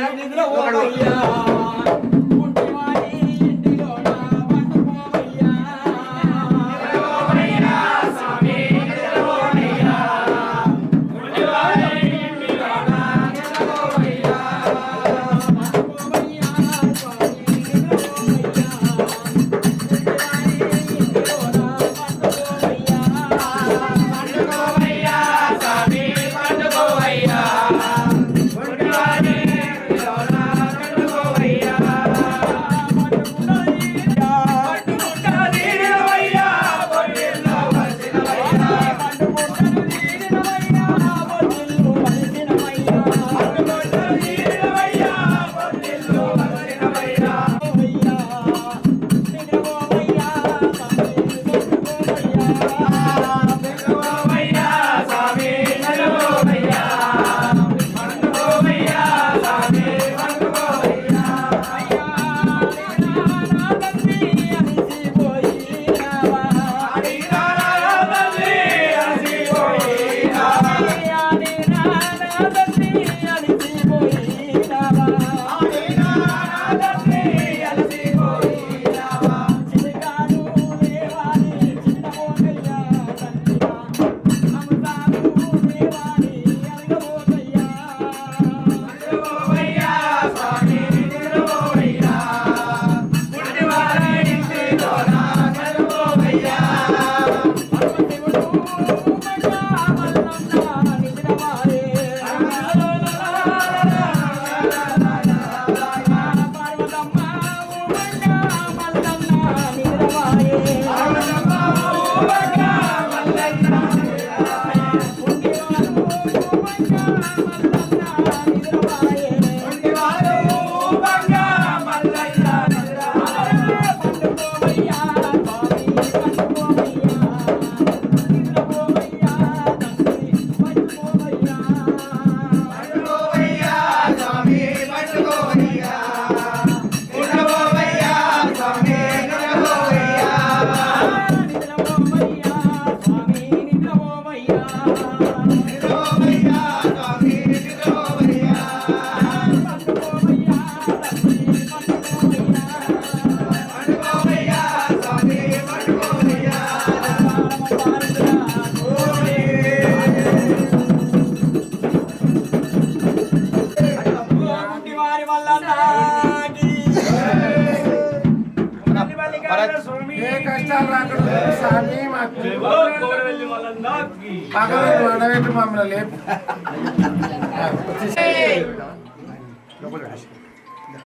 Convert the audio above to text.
கட்டினதுல ஓடலையா সবাই కష్టాలు రాకుండా స్వామి మాకు. పగలు వడబెట్టి మమ్మల్ని లేపు.